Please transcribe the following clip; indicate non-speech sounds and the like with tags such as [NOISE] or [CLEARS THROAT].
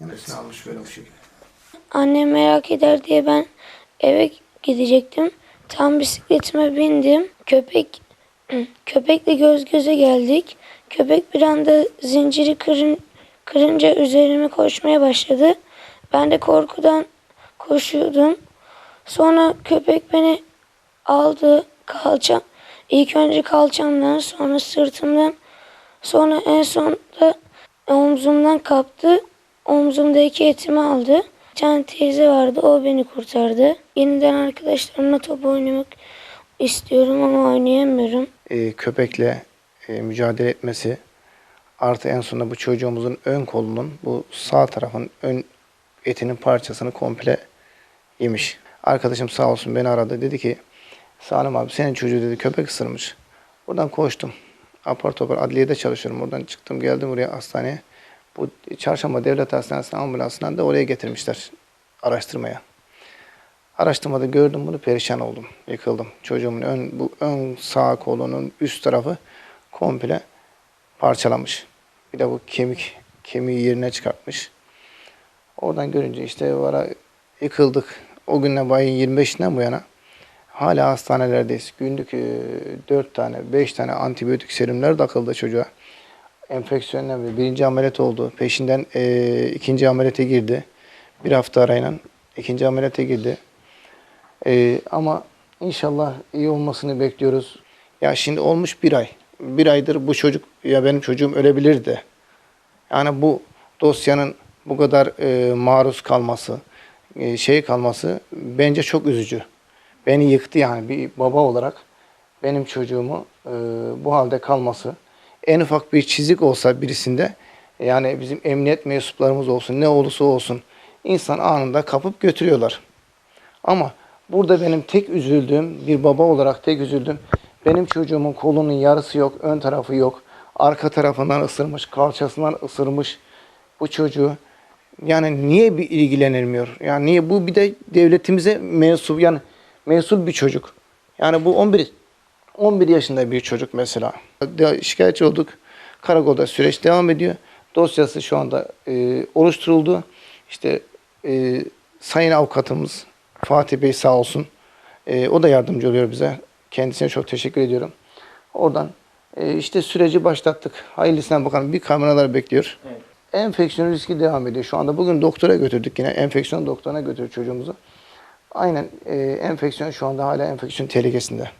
Yenisini almış böyle bu şekilde. Annem merak eder diye ben eve gidecektim. Tam bisikletime bindim. Köpek [CLEARS THROAT] köpekle göz göze geldik. Köpek bir anda zinciri kırın, kırınca üzerime koşmaya başladı. Ben de korkudan koşuyordum. Sonra köpek beni aldı kalçam. İlk önce kalçamdan sonra sırtımdan sonra en sonunda omzumdan kaptı. Omzumdaki etimi aldı. Bir tane teyze vardı o beni kurtardı. Yeniden arkadaşlarımla top oynamak istiyorum ama oynayamıyorum. e, köpekle e, mücadele etmesi artı en sonunda bu çocuğumuzun ön kolunun bu sağ tarafın ön etinin parçasını komple yemiş. Arkadaşım sağ olsun beni aradı. Dedi ki Salim abi senin çocuğu dedi köpek ısırmış. Buradan koştum. Apar topar adliyede çalışıyorum. Oradan çıktım geldim buraya hastaneye. Bu çarşamba devlet hastanesinin ambulansından da oraya getirmişler araştırmaya. Araştırmada gördüm bunu perişan oldum. Yıkıldım. Çocuğumun ön, bu ön sağ kolunun üst tarafı komple parçalamış. Bir de bu kemik kemiği yerine çıkartmış. Oradan görünce işte vara yıkıldık. O günden bayın 25'inden bu yana hala hastanelerdeyiz. Günlük 4 tane, 5 tane antibiyotik serimler takıldı çocuğa. Enfeksiyonla bir- birinci ameliyat oldu. Peşinden e, ikinci ameliyata girdi. Bir hafta arayla ikinci ameliyata girdi. Ee, ama inşallah iyi olmasını bekliyoruz. Ya şimdi olmuş bir ay. Bir aydır bu çocuk ya benim çocuğum ölebilirdi. Yani bu dosyanın bu kadar e, maruz kalması, e, şey kalması bence çok üzücü. Beni yıktı yani bir baba olarak benim çocuğumu e, bu halde kalması. En ufak bir çizik olsa birisinde yani bizim emniyet mensuplarımız olsun ne olursa olsun insan anında kapıp götürüyorlar. Ama burada benim tek üzüldüğüm, bir baba olarak tek üzüldüğüm, benim çocuğumun kolunun yarısı yok, ön tarafı yok. Arka tarafından ısırmış, kalçasından ısırmış bu çocuğu. Yani niye bir ilgilenilmiyor? Yani niye bu bir de devletimize mensup yani mensup bir çocuk. Yani bu 11 11 yaşında bir çocuk mesela. Şikayetçi olduk. Karakolda süreç devam ediyor. Dosyası şu anda e, oluşturuldu. İşte e, sayın avukatımız Fatih Bey sağ olsun. E, o da yardımcı oluyor bize. Kendisine çok teşekkür ediyorum. Oradan e, işte süreci başlattık. Hayırlısına bakalım. Bir kameralar bekliyor. Enfeksiyon riski devam ediyor. Şu anda bugün doktora götürdük yine. Enfeksiyon doktoruna götürdük çocuğumuzu. Aynen e, enfeksiyon şu anda hala enfeksiyon tehlikesinde.